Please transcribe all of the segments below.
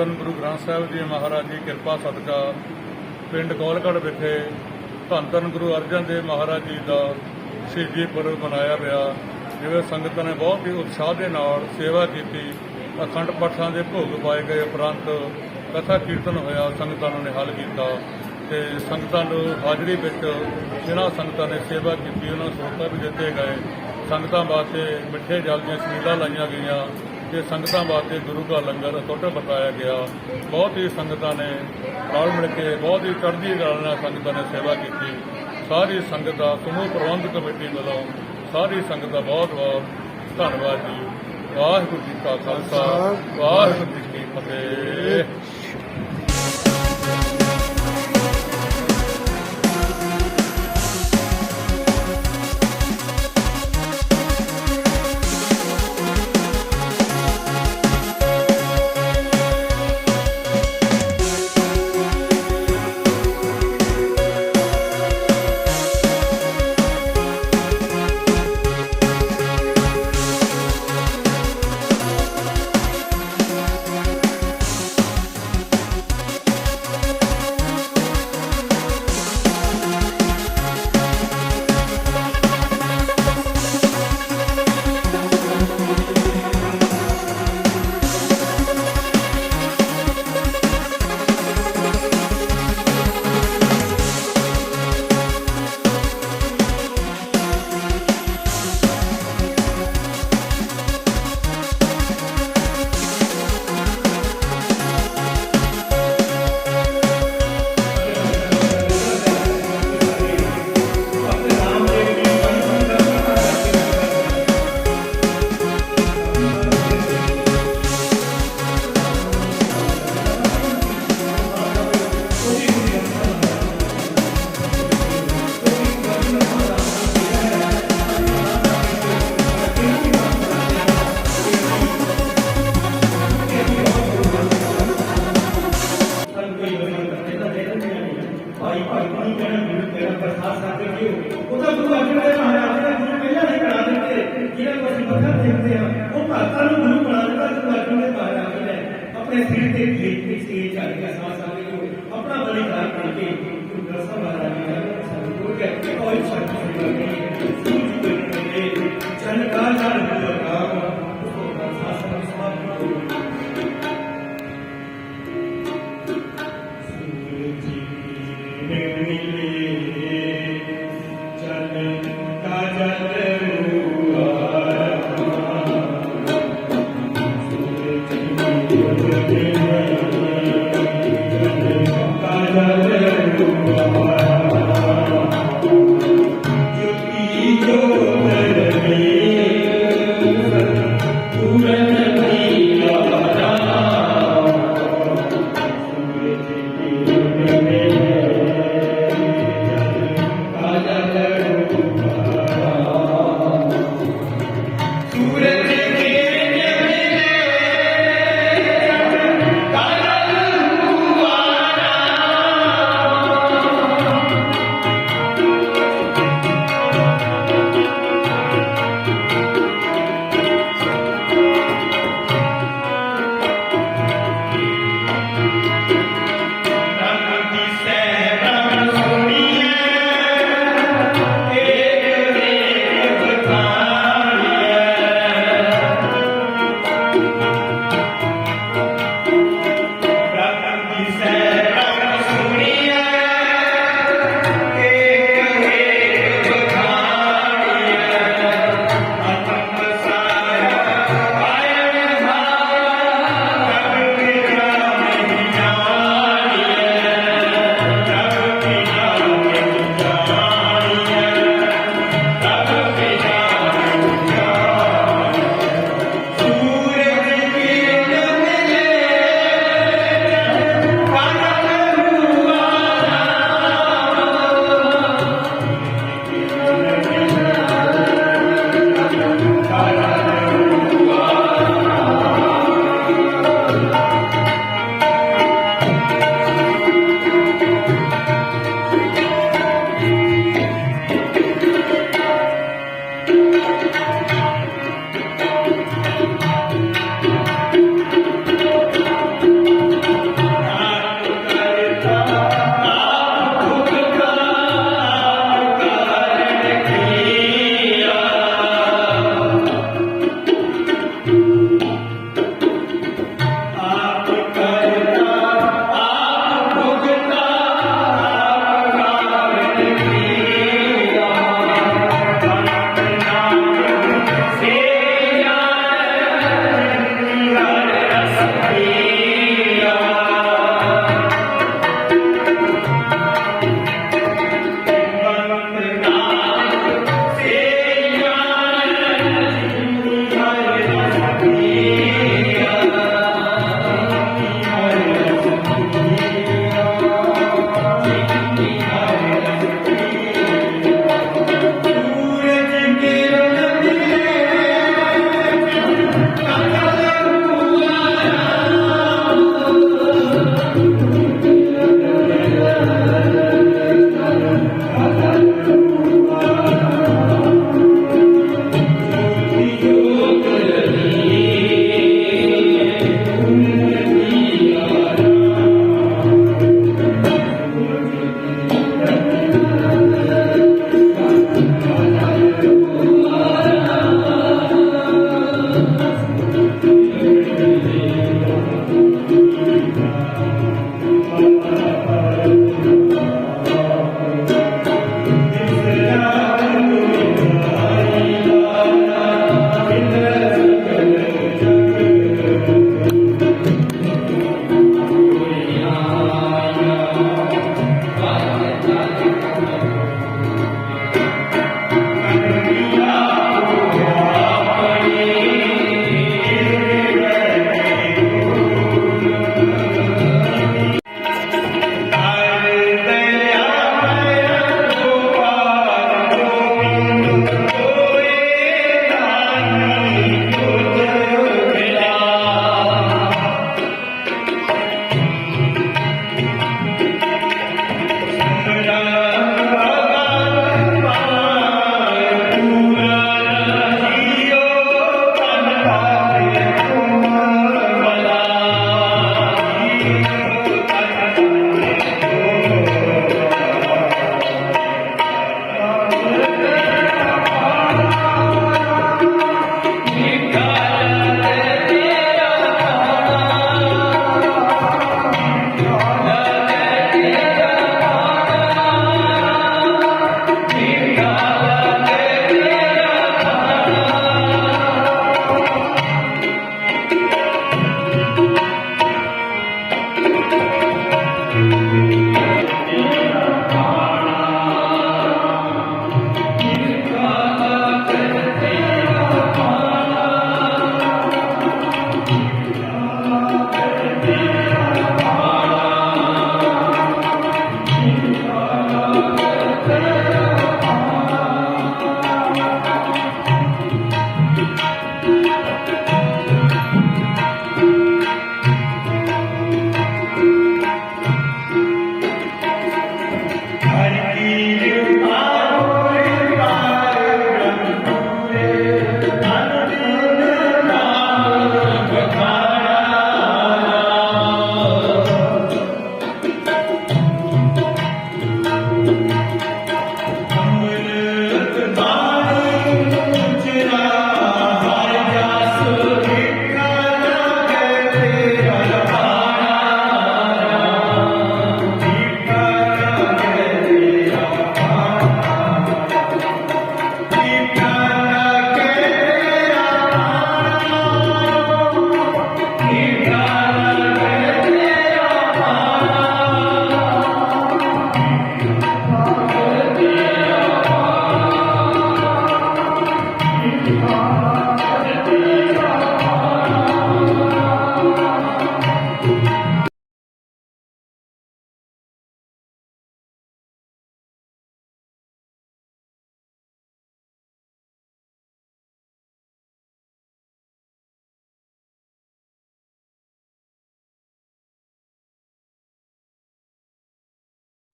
ਧੰਨ ਗੁਰੂ ਗ੍ਰੰਥ ਸਾਹਿਬ ਜੀ ਮਹਾਰਾਜ ਦੀ ਕਿਰਪਾ ਸਦਕਾ ਪਿੰਡ ਗੋਲਗੜ ਵਿਖੇ ਧੰਨ ਧੰਨ ਗੁਰੂ ਅਰਜਨ ਦੇਵ ਮਹਾਰਾਜ ਜੀ ਦਾ ਸ਼ਹੀਦੀ ਪੁਰਬ ਮਨਾਇਆ ਗਿਆ ਜਿਵੇਂ ਸੰਗਤਾਂ ਨੇ ਬਹੁਤ ਹੀ ਉਤਸ਼ਾਹ ਦੇ ਨਾਲ ਸੇਵਾ ਕੀਤੀ, ਅਖੰਡ ਪਾਠਾਂ ਦੇ ਭੋਗ ਪਾਏ ਗਏ, ਉਪਰੰਤ ਕਥਾ ਕੀਰਤਨ ਹੋਇਆ, ਸੰਗਤਾਂ ਨੂੰ ਨਿਹਾਲ ਕੀਤਾ ਤੇ ਸੰਗਤਾਂ ਨੂੰ ਹਾਜ਼ਰੀ ਵਿੱਚ ਜਿਨ੍ਹਾਂ ਸੰਗਤਾਂ ਨੇ ਸੇਵਾ ਕੀਤੀ, ਉਹਨਾਂ ਨੂੰ ਸਰੋਤਾ ਵੀ ਦਿੱਤੇ ਗਏ। ਸੰਗਤਾਂ ਵਾਸਤੇ ਮਿੱਠੇ ਜਲ ਦੀਆਂ ਛਬੀਲਾਂ ਲਾਈਆਂ ਗਈਆਂ। ਤੇ ਸੰਗਤਾਂ ਵਾਸਤੇ ਗੁਰੂ ਦਾ ਲੰਗਰ ਟੁੱਟ ਵਰਤਾਇਆ ਗਿਆ। ਬਹੁਤ ਹੀ ਸੰਗਤਾਂ ਨੇ ਨਾਲ ਮਿਲ ਕੇ ਬਹੁਤ ਹੀ ਚੜ੍ਹਦੀ ਕਲਾ ਨਾਲ ਸੰਗਤਾਂ ਨੇ ਸੇਵਾ ਕੀਤੀ। ਸਾਰੀ ਸੰਗਤ ਦਾ ਸਮੂਹ ਪ੍ਰਬੰਧਕ ਕਮੇਟੀ ਵੱਲੋਂ ਸਾਰੀ ਸੰਗਤ ਦਾ ਬਹੁਤ ਬਹੁਤ ਧੰਨਵਾਦ ਜੀ। ਵਾਹਿਗੁਰੂ ਜੀ ਕਾ ਖਾਲਸਾ। ਵਾਹਿਗੁਰੂ ਜੀ ਕੀ ਫਤਿਹ।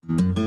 Mm-hmm.